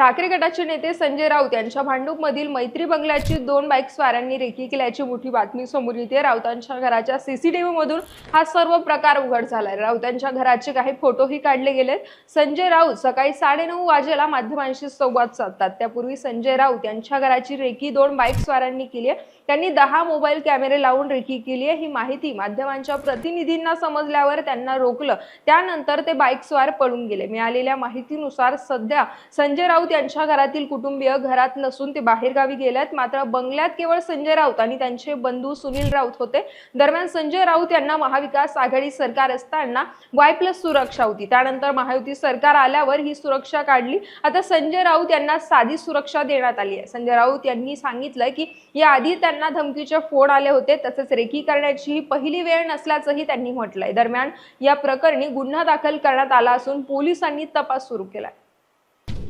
ठाकरे गटाचे नेते संजय राऊत यांच्या भांडूपमधील मैत्री बंगल्याची दोन बाईक स्वारांनी रेकी केल्याची मोठी बातमी समोर येते. राऊतांच्या घराच्या सीसीटीव्ही मधून हा सर्व प्रकार उघड झालाय. राऊतांच्या घराचे काही फोटोही काढले गेलेत. संजय राऊत सकाळी साडेनऊ वाजेला माध्यमांशी संवाद साधतात. त्यापूर्वी संजय राऊत यांच्या घराची रेकी दोन बाईक स्वारांनी केली आहे. त्यांनी दहा मोबाईल कॅमेरे लावून रेकी केली आहे. ही माहिती माध्यमांच्या प्रतिनिधींना समजल्यावर त्यांना रोखलं. त्यानंतर ते बाईक स्वार पळून गेले. मिळालेल्या माहितीनुसार सध्या संजय राऊत यांच्या घरातील कुटुंबीय घरात नसून ते बाहेरगावी गेलेत. मात्र बंगल्यात केवळ संजय राऊत आणि त्यांचे बंधू सुनील राऊत होते. दरम्यान संजय राऊत यांना महाविकास आघाडी सरकार असताना वाय प्लस सुरक्षा होती. त्यानंतर महायुती सरकार आल्यावर ही सुरक्षा काढली. आता संजय राऊत यांना साधी सुरक्षा देण्यात आली आहे. संजय राऊत यांनी सांगितलं की याआधी त्यांना धमकीचे फोन आले होते. तसेच रेकी करण्याची ही पहिली वेळ नसल्याचंही त्यांनी म्हटलंय. दरम्यान या प्रकरणी गुन्हा दाखल करण्यात आला असून पोलिसांनी तपास सुरू केलाय.